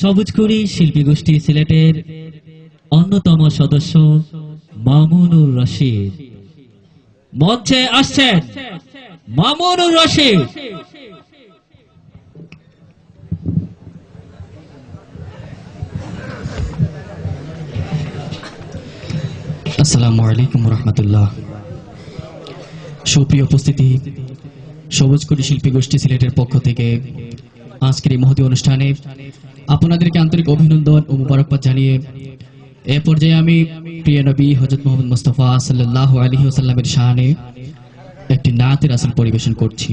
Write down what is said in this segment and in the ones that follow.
সবুজকুড়ি শিল্পী গোষ্ঠী সিলেটের অন্যতম সদস্য মামুনুর রশিদ। মঞ্চে আসছেন মামুনুর রশিদ। আসসালামু আলাইকুম রহমতুল্লাহ। সুপ্রিয় উপস্থিতি, সবুজ কুড়ি শিল্পী গোষ্ঠী সিলেটের পক্ষ থেকে আজকের এই মহতী অনুষ্ঠানে আপনাদেরকে আন্তরিক অভিনন্দন ও মুবারকবাদ জানিয়ে এ পর্যায়ে আমি প্রিয় নবী হজরত মোহাম্মদ মুস্তফা সাল্লাহ আলহি ওসাল্লামের শাহানে একটি নাতের আসন পরিবেশন করছি।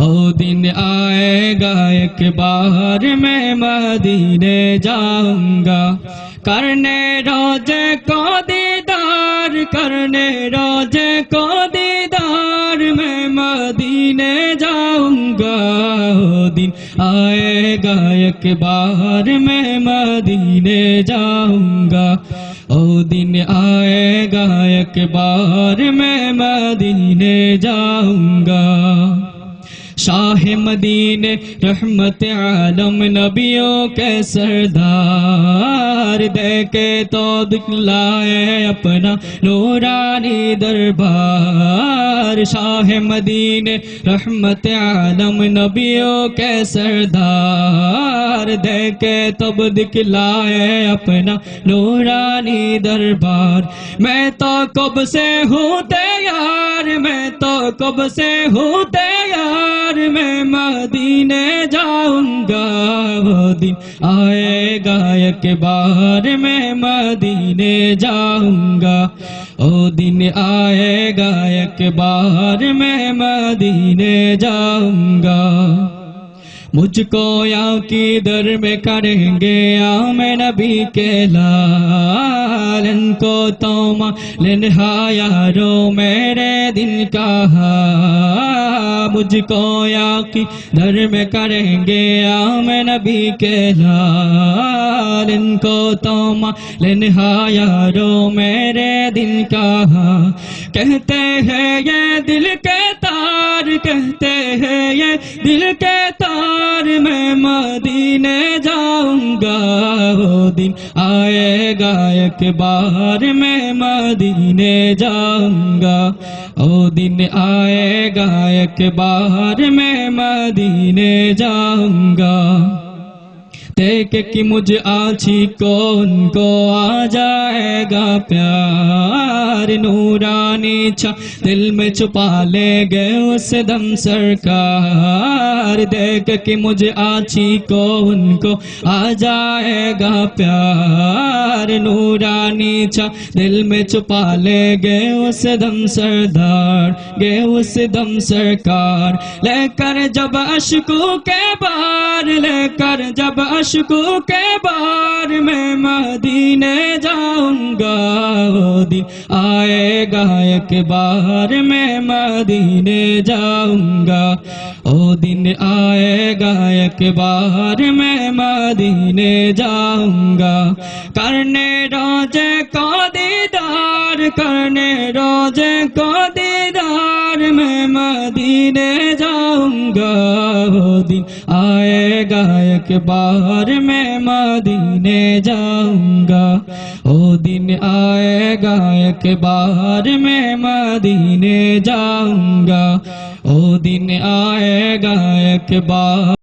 او دن آئے گا ایک بار میں مدینے جاؤں گا۔ کرنے راجے کو دیدار، کرنے راجے کو دیدار میں مدینے جاؤں گا۔ او دن آئے گا ایک بار میں مدینے جاؤں گا۔ او دن آئے گا ایک بار میں مدینے جاؤں گا۔ شاہ مدین، رحمت عالم نبیوں کے سردار، دے کے تو دکھلائے اپنا نورانی دربار۔ شاہ مدین، رحمت عالم نبیوں کے سردار، دے کے تب دکھلائے اپنا نورانی دربار۔ میں تو کب سے ہوں تیار، میں تو کب سے ہوں تیار؟ پیار میں مدینے جاؤں گا وہ دن آئے گا ایک بار میں مدینے جاؤں گا وہ دن آئے گا ایک بار میں مدینے جاؤں گا مجھ کو یا کی در میں کریں گے یا میں نبی کے لال، ان کو توما لنہا یارو، میرے دن کا مجھ کو یا کی در میں کریں گے یا میں نبی کے لال، ان کو توما لنہا یارو، میرے دن کا کہتے ہیں، یہ دل کہتا کہتے ہیں، یہ دل کے تار میں مدینے جاؤں گا۔ وہ دن آئے گا ایک بار میں مدینے جاؤں گا۔ وہ دن آئے گا ایک بار میں مدینے جاؤں گا۔ دیکھ کہ مجھ آچھی کون کو آ جائے گا؟ پیار نورانی چھا، دل میں چھپا لے گئے اس دم سرکار۔ دیکھ کہ مجھ آچھی کون کو آ جائے گا؟ پیار نورانی چھا، دل میں چھپا لے گئے اس دم سردار گئے اس دم سرکار۔ لے کر جب اشکو کے بار، لے کر جب اشکو خوشبو کے بار میں مدینے جاؤں گا وہ دن آئے گا ایک بار میں مدینے جاؤں گا وہ دن آئے گا ایک بار میں مدینے جاؤں گا کرنے راجے کو دیدار، کرنے روجے کو دیدار بار میں مدینے جاؤں گا، وہ دن آئے گا، ایک بار میں مدینے جاؤں گا۔ وہ دن آئے گا، ایک بار میں مدینے جاؤں گا۔ وہ دن آئے گا، ایک بار